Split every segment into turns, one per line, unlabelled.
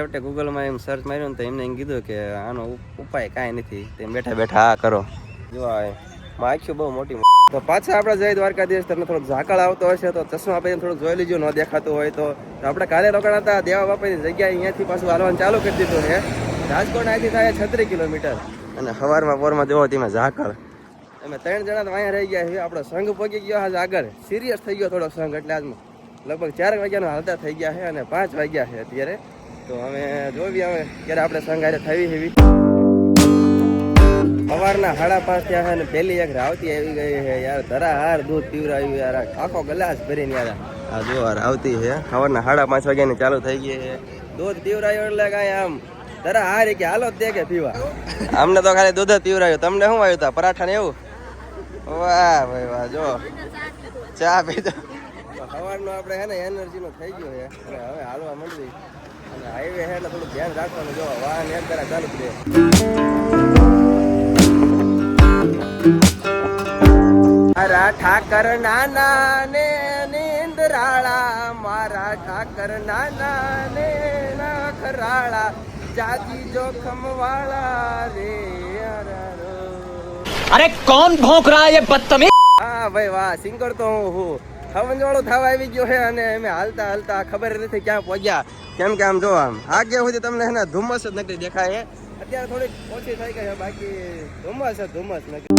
છેવટે ગૂગલમાં એમ સર્ચ માર્યું તો એમને એમ કીધું કે આનો ઉપાય કાંઈ નથી. તેમ બેઠા બેઠા આ કરો. જો આ માખ્યું બહુ મોટી. તો પાછા આપણે જય દ્વારકાધીશ, તમને થોડોક ઝાકળ આવતો હશે તો ચશ્મા પછી થોડુંક જોઈ લીજો, ન દેખાતું હોય તો. આપણે કાલે રોકાણા હતા, દેવા બાપાની જગ્યાએ અહીંયાથી પાછું હાલવાનું ચાલુ કરી દીધું છે. રાજકોટ અહીંથી થાય છત્રીસ કિલોમીટર. અને સવારમાં પોરમાં જોવો તેમાં ઝાકળ. અમે ત્રણ જણા તો અહીંયા રહી ગયા છે આપણો સંઘ પગી ગયો આજ આગળ. સિરિયસ થઈ ગયો થોડો સંઘ એટલે આજમાં લગભગ ચાર વાગ્યાનો હાલતા થઈ ગયા છે અને પાંચ વાગ્યા છે અત્યારે. તો અમે જોઈએ હવે, ક્યારે આપણે સંઘ હારે થવી એવી સવારના સાડા પાંચ થયા છે ને પહેલી એક રાવતી આવી ગઈ છે યાર ધરા હાર દૂધ પીવરાયું યાર આખો ગ્લાસ ભરીને યાર. આ જો આ રાવતી છે, સવારના સાડા પાંચ વાગ્યાની ચાલુ થઈ ગઈ છે. દૂધ પીવરાયું એટલે કાંઈ આમ તારા હાર કે હાલો દે કે પીવા. અમને તો ખાલી દૂધ જ પીવરાયું તમને શું આવ્યું હતા પરાઠા ને એવું? વાહ ભાઈ વાહ, જો. ચા પીધો. સવારનો આપણે છે ને, એનર્જીનો થઈ ગયો છે. હવે હાલવા માંડવી. અને હાઈવે છે એટલે થોડું ધ્યાન રાખવાનું જો વાહન એમ તારા ચાલુ જ મારા ઠાકર નાના ને નીંદરાળા મારા ઠાકર નાના ને નાખરાળા જાજી જોખમ વાળા રે
અરે કોણ ભોંક રહા હે બદતમીઝ
હા ભાઈ વાહ સિંગર તો હું હું ખવન વાળો થવા આવી ગયો છે અને અમે હાલતા હાલતા ખબર નથી ક્યાં પહોંચ્યા. કેમ કે આમ જો આમ, આગે સુધી તમને એના ધુમ્મસ જ નથી દેખાય અત્યારે થોડીક ઓછી થઈ ગઈ બાકી ધુમ્મસ ધુમ્મસ નથી.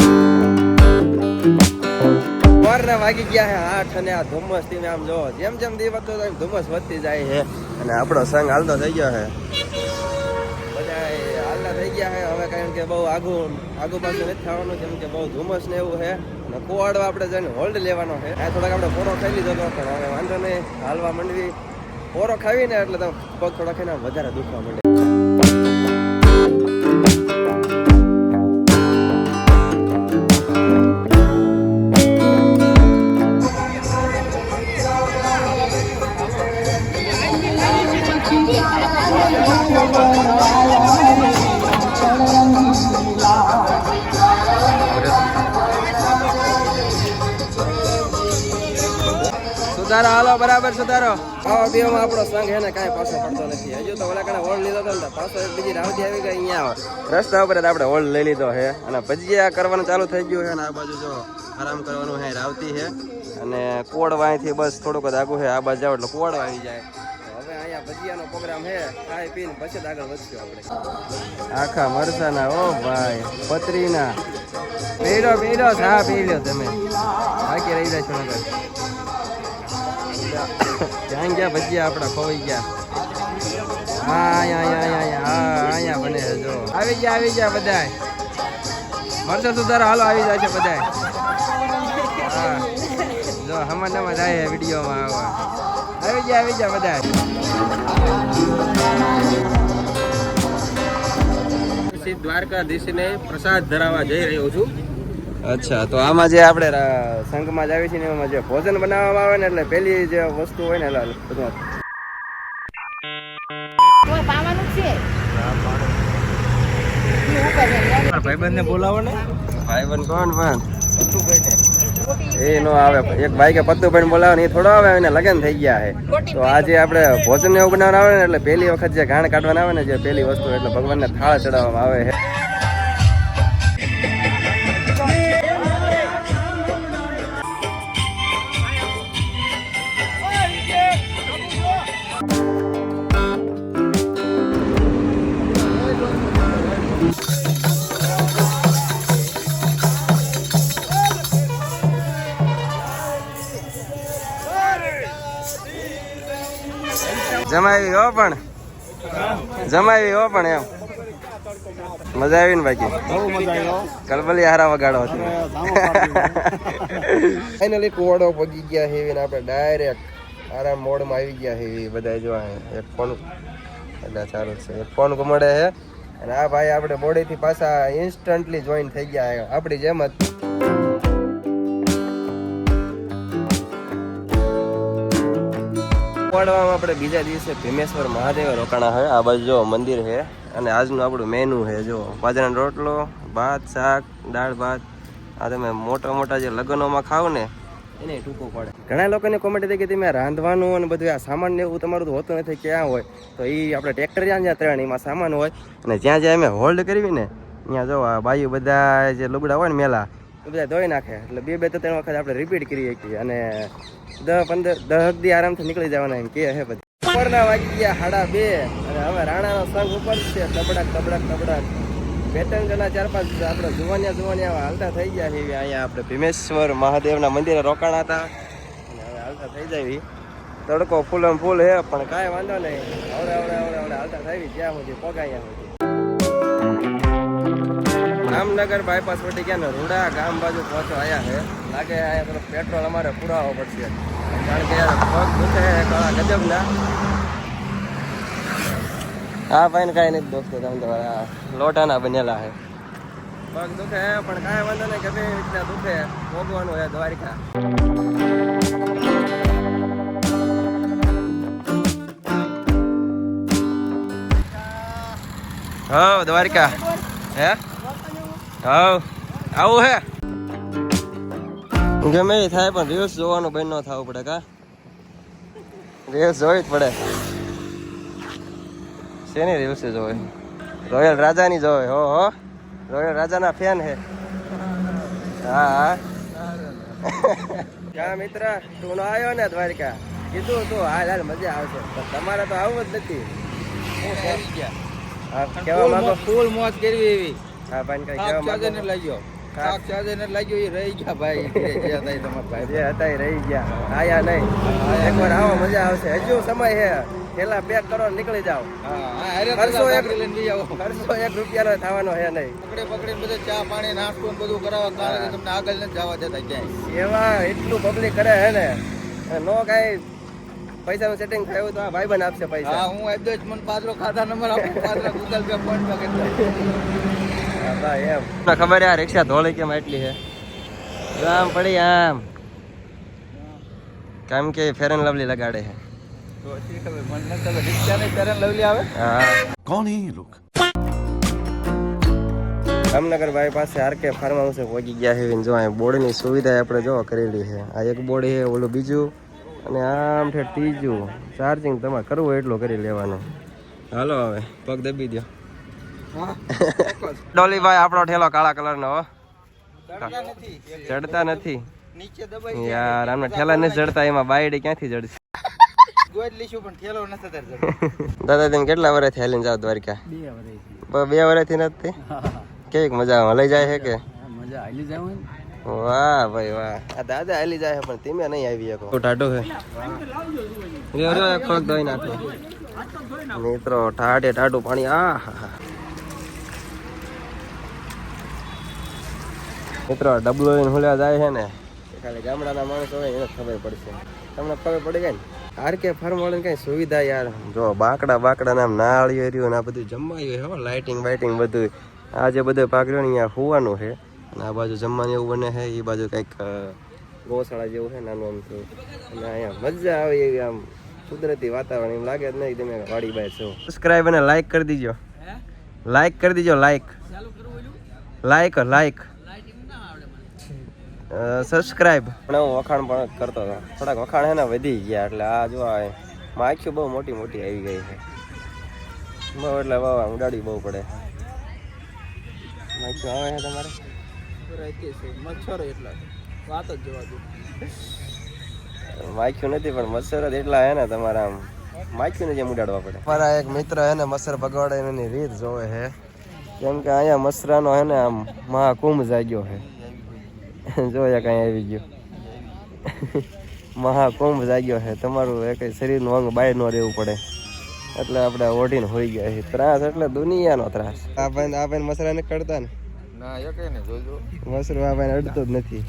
સવારના વાગી ગયા છે આઠ અને આ ધુમ્મસથી આમ જો જેમ જેમ દી વધતો એમ ધુમ્મસ વધતી જાય છે. અને આપણો સંગ હાલતો થઈ ગયો છે. ગયા છે હવે કારણ કે બહુ આગું આગુ પાછું નથી થવાનું, કેમ કે બહુ ધુમ્મસ ને એવું છે અને કુવાડવા આપણે જઈને હોલ્ડ લેવાનો છે આ થોડાક આપણે પોરો ખાઈ લીધો હતો પણ હવે વાંધો નહીં. હાલવા માંડવી. પોરો ખાવીને એટલે તમે પગ થોડાક એને વધારે દુખવા માંડે. સુધારો હાલો બરાબર સુધારો ખાવા પીવામાં આપણો સંગ હે ને કાંઈ પાછો પડતો નથી. હજુ તો ઓલા કણે હોલ્ડ લીધો હતો ને પાછો એક બીજી રાવતી આવી ગઈ અહીંયા રસ્તા ઉપર જ આપણે હોલ્ડ લઈ લીધો હે અને ભજીયા કરવાનું ચાલુ થઈ ગયું છે અને આ બાજુ જો આરામ કરવાનું હે રાવતી હે અને કોડવા અહીંથી બસ થોડુંક જ આગું છે આ બાજુ જાવ એટલે કોડ આવી જાય. હવે અહીંયા ભજીયાનો પ્રોગ્રામ છે ખાઈ પીને પછી આગળ વધશું આપણે. આખા મરસાના ઓ ભાઈ પતરીના. પીડો પીડો હા પી લો તમે. બાકી રહી જાય છો ત્યાં ગયા ભજીયા આપણા ખોવાઈ ગયા. હા, અહીંયા બને જો. આવી ગયા આવી ગયા બધાય. મરચો સુધારો, હાલો, આવી જાય છે બધાય. હા. જો હમણાં જાય વિડીયોમાં આવી. ગયા આવી ગયા શ્રી દ્વારકાધીશને પ્રસાદ ધરાવવા જઈ રહ્યો છું. અચ્છા, તો આમાં જે આપણે સંઘમાં જ આવી છે ને એમાં જે ભોજન બનાવવામાં આવે ને એટલે પેલી જે વસ્તુ હોય ને એટલે બધું
ને.
ભાઈબંધ પણ એ નો આવે. એક ભાઈ કે પત્તુભાઈ બોલાવે ને એ થોડો આવે એને લગન થઈ ગયા છે. તો આજે આપણે ભોજન એવું બનાવવાનું આવે ને એટલે પહેલી વખત જે ઘાણ કાઢવાના આવે ને જે પહેલી વસ્તુ એટલે ભગવાનને થાળ ચડાવવામાં આવે છે. જમાવી હો પણ. જમાવી હો પણ એમ. મજા આવી ને બાકી? કલબલી હારા વગાડો ફાઇનલી કુવાડો પગી ગયા છે ને આપણે ડાયરેક્ટ આરામ મોડમાં આવી ગયા છે એ બધા જો એક ફોન એટલે સારું છે. એક ફોન ગુમાડે છે અને આ ભાઈ આપણે બોડીથી પાછા ઇન્સ્ટન્ટલી જોઈન થઈ ગયા આપણી જેમ જ. કુવાડવામાં આપણે બીજા દિવસે ભીમેશ્વર મહાદેવ રોકાણા છે આ બાજુ જો મંદિર છે અને આજનું આપણું મેનુ છે જો બાજરાનો રોટલો, ભાત, શાક, દાળ, ભાત. આ તમે મોટા મોટા જે લગ્નોમાં ખાવ ને, એને ટૂંકો પડે. ઘણા લોકોને કોમેન્ટ હતી કે તમે રાંધવાનું અને બધું આ સામાન ને એવું તમારું હોતું નથી, ક્યાં હોય? તો એ આપણે ટ્રેક્ટર જ્યાં જ્યાં ત્રણ, એમાં સામાન હોય. અને જ્યાં જ્યાં અમે હોલ્ડ કરવી ને, ત્યાં જો આ બાયુ બધા જે લુગડા હોય ને મેલા એ બધા ધોઈ નાખે. એટલે બે બે તો ત્રણ વખત આપણે રિપીટ કરી શકીએ. અને દસ પંદર દસ દી આરામથી નીકળી જવાના એમ કે હે બધી. ઉપરના વાગી ગયા હાડા બે. અને હવે રાણાનો સંઘ ઉપર છે. તબડક તબડક તબડક બે ત્રણ ચાર પાંચ આપણે જુવાનિયા જુવાનિયા હાલતા થઈ ગયા છે. અહીંયા આપણે ભીમેશ્વર મહાદેવના મંદિરે રોકાણા હતા. અને હવે હાલતા થઈ જાય તડકો ફૂલ ફૂલ હે પણ કાંઈ વાંધો નહીં. હવે હવે હવે હવે હાલતા થઈ જ્યાં સુધી પોગાયા સુધી. જામનગર બાયપાસ પટી ગયા ને રૂડા ગામ બાજુ પહોંચો આયા છે. લાગે આયા તરફ પેટ્રોલ અમારે પુરાવો પડશે. કારણ કે યાર પગ દુખે કાળા ગજબના. હા ભાઈ ને કાંઈ નથી દોસ્તો તમે તમારા લોટાના બનેલા છે. પગ દુખે પણ કાંઈ વાંધો નહીં, ગમે રીતના દુખે ભોગવાનું હોય દ્વારિકા. હા, દ્વારિકા. હે? હા આવું હે? ગમે એ થાય પણ રીલ્સ જોવાનું બંધ ન થવું પડે કા? રીલ્સ જોવી જ પડે. શેની રીલ્સ જોવે? રોયલ રાજાની જોવે હો હો. રોયલ રાજાના ફેન હે. હા હા. ક્યાં મિત્ર તું નો આવ્યો ને દ્વારકા? કીધું તું હાલ હાલ મજા આવશે. પણ તમારે તો આવું જ નથી. હા કેવા માંગો
ફૂલ મોજ કરવી એવી.
હા ભાઈ કઈ
ને
માંગો
લાગ્યો. ને લાગ્યો એ રહી ગયા ભાઈ. જે હતા એ તમારા ભાઈ
જે હતા એ રહી ગયા. આયા નહીં. એકવાર આવો મજા આવશે. હજુ સમય છે પેલા પેક કરો નીકળી જાઓ.
હા હા
ખર્ચો એક- ખર્ચો એક રૂપિયાનો થવાનો છે નહીં.
પકડી પકડી બધું ચા પાણી નાસ્તો બધું કારણ તમને આગળ નથી જવા દેતા ક્યાંય.
એવા એટલું પબ્લિક કરે હે ને. નો કાંઈ પૈસાનું સેટિંગ થયું તો આ ભાઈબંધ આપશે
હા
પૈસા.
હું આપજો જ મને પાછળ ખાતા નંબર આપું પાત્ર ગૂગલ પે ફોન પે
હતા એમ. ખબર આ રિક્ષા ધોળી કેમ એટલી છે? આમ પડી આમ. કેમ કે ફેર એન્ડ લવલી લગાડે છે. Jamnagar bypass RK farm house પહોંચી ગયા છે જો અહીં બોર્ડની સુવિધા આપણે જો કરેલી છે. આ એક બોર્ડ છે ઓલું બીજું અને આમ ઠેઠ ત્રીજું. ચાર્જિંગ તમારે કરવું એટલું કરી લેવાનું. હાલો હવે પગ દબી દો ડોલીભાઈ આપણો ઠેલો કાળા કલરનો હો.
ચડતા નથી.
યાર અમને ઠેલા નથી ચડતા એમાં બાયડી ક્યાંથી ચડશે? દાદા તમે કેટલા વર્ષથી હાલીને જાઓ દ્વારકા?
બે
બે વર્ષથી નથી કેવીક મજા આવે? લઈ જાય છે કે?
મજા આલી જાવ
વાહ ભાઈ વાહ. આ દાદા હાલી જાય પણ તમે નહીં આવી શકો. ટાટો છે એક પગ ધોઈ નાખો. મિત્રો ટાટે ટાટું પાણી. આ હા મિત્રો ડબલો લઈને હુલ્યા જાય છે ને ખાલી ગામડાના માણસો હોય એને ખબર પડશે. તમને ખબર પડી ગઈ ને? આર કે ફાર્મ વાળાને કઈ સુવિધા યાર. જો બાકડા બાકડા નામ નાળિયો રહ્યું ને આ બધું જમાયું હો લાઇટિંગ વાઇટિંગ બધું. આ જે બધું પાક રહ્યો ને અહીંયા હોવાનું છે. અને આ બાજુ જમવાનું એવું બને છે એ બાજુ કંઈક ગૌશાળા જેવું છે નાનું આમ તો. અને અહીંયા મજા આવે એવી આમ કુદરતી વાતાવરણ એમ લાગે જ નહીં તમે વાડી બાય છો. સબસ્ક્રાઇબ અને લાઈક કરી દીજો. લાઈક કરી દીજો લાઈક લાઈક લાઈક સબસ્ક્રાઇબ પણ હું વખાણ પણ કરતો હતો. થોડાક વખાણ હે ને વધી ગયા એટલે આ જો આ માખ્યું બહુ મોટી મોટી આવી ગઈ છે. બહુ એટલે બહુ આમ ઉડાડી બહુ પડે. માખ્યું આવે છે તમારે?
મચ્છરો એટલા. વાત જ જવા દો.
માખ્યું નથી પણ મચ્છર જ એટલા હે ને તમારા આમ. માખ્યું ને જેમ ઉડાડવા પડે. મારા એક મિત્ર હે ને મચ્છર ભગાડવાની રીત જોવે છે કેમ કે અહીંયા મચ્છરાનો હે ને આમ મહાકુંભ જાગ્યો છે જોયા કાંઈ આવી ગયો. મહાકુંભ જાગ્યો છે. તમારું એક શરીરનું અંગ બહાર ન રહેવું પડે. એટલે આપણે ઓઢીને હોઈ ગયા છે ત્રાસ એટલે દુનિયાનો ત્રાસ. આ ભાઈ આ ભાઈ મસરાને કડતા ને?
ના ને જોજો.
મસરો આ ભાઈને અડતો જ નથી.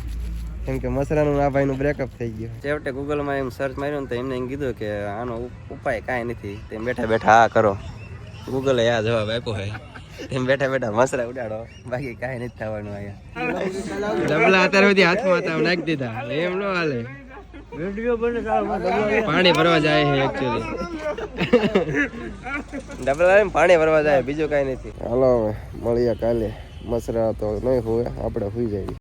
કેમ કે મસરાનું આ ભાઈનું બ્રેકઅપ થઈ ગયું. છેવટે ગૂગલમાં એમ સર્ચ માર્યું તો એમને એમ કીધું કે આનો ઉપાય કાંઈ નથી. તેમ બેઠા બેઠા આ કરો. ગૂગલે આ જવાબ આપ્યો હોય તેમ બેઠા બેઠા મસરા ઉડાડો. બાકી કાંઈ નથી થવાનું અહીંયા. ડબલા અત્યારે બધી હાથમાં હતા નાખી દીધા. એમ નો હાલે. પાણી ભરવા જાય છે એકચ્યુઅલી ડબલા એમ પાણી ભરવા જાય બીજું કાંઈ નથી. હાલો હવે મળીએ કાલે. મસરા તો નહીં હોય આપણે સુઈ જાય.